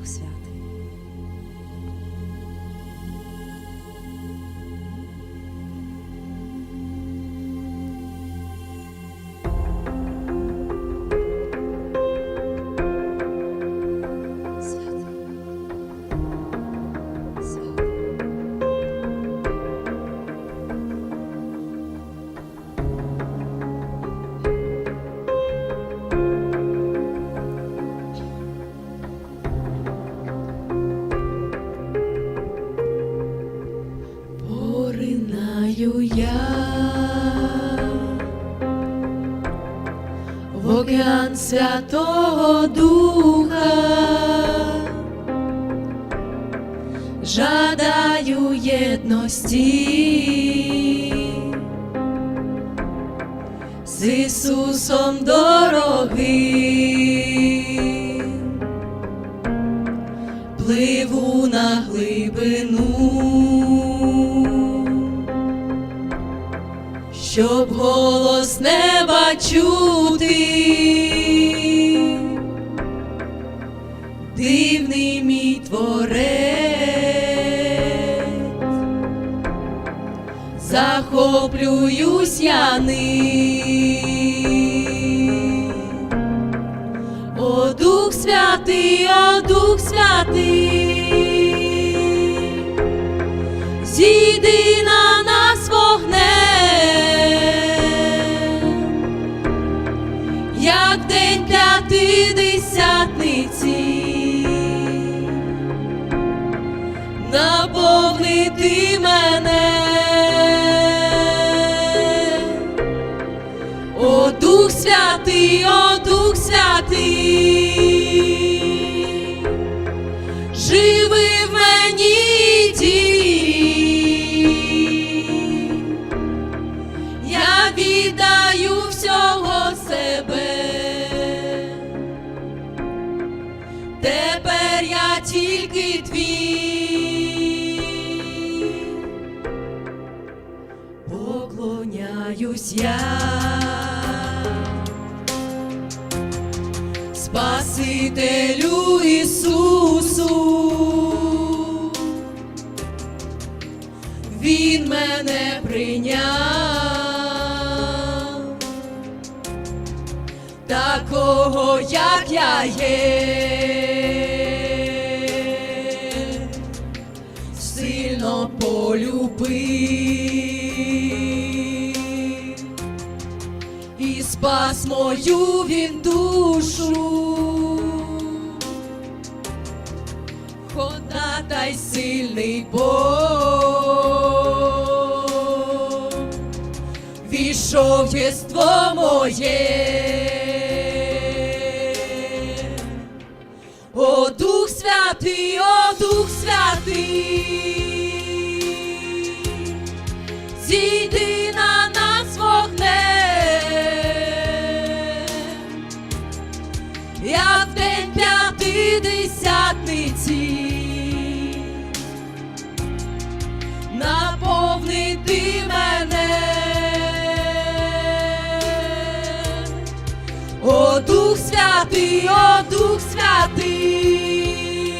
Дух Святий. Поринаю я. В океан Святого Духа, жадаю єдності. З Ісусом дорогим, пливу на глибину, щоб голос неба чути, дивний мій творець, захоплююсь я ним. О Дух Святий, наповнити мене. О Дух Святий, о Дух Святий, живи в мені дій. я віддаю всього себе. Поклоняюсь я. Спасителю Ісусу, Він мене прийняв, такого, як я є, сильно полюбив спас мою він душу. Ходатай сильний Бог, війшов єство моє. О Дух Святий, о Дух Святий, О Дух Святий,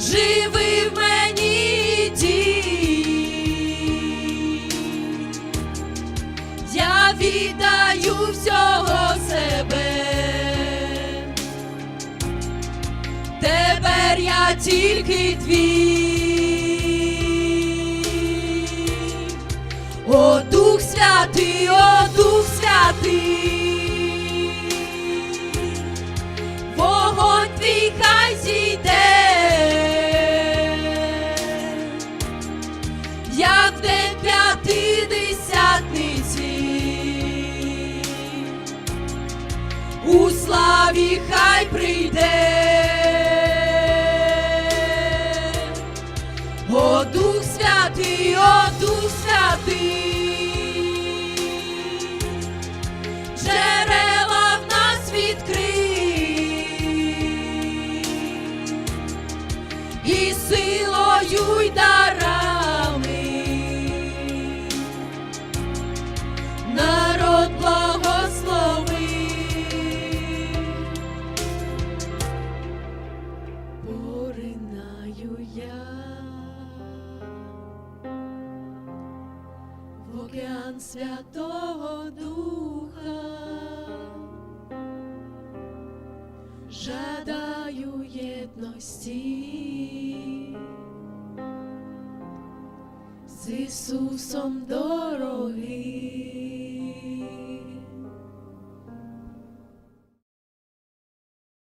живи в мені дій. я віддаю всього себе. Тепер я тільки твій. У славі хай прийде. О Дух Святий, о Дух Святий, джерела в нас відкрий, і силою й Святого Духа. Жадаю єдності з Ісусом дорогим.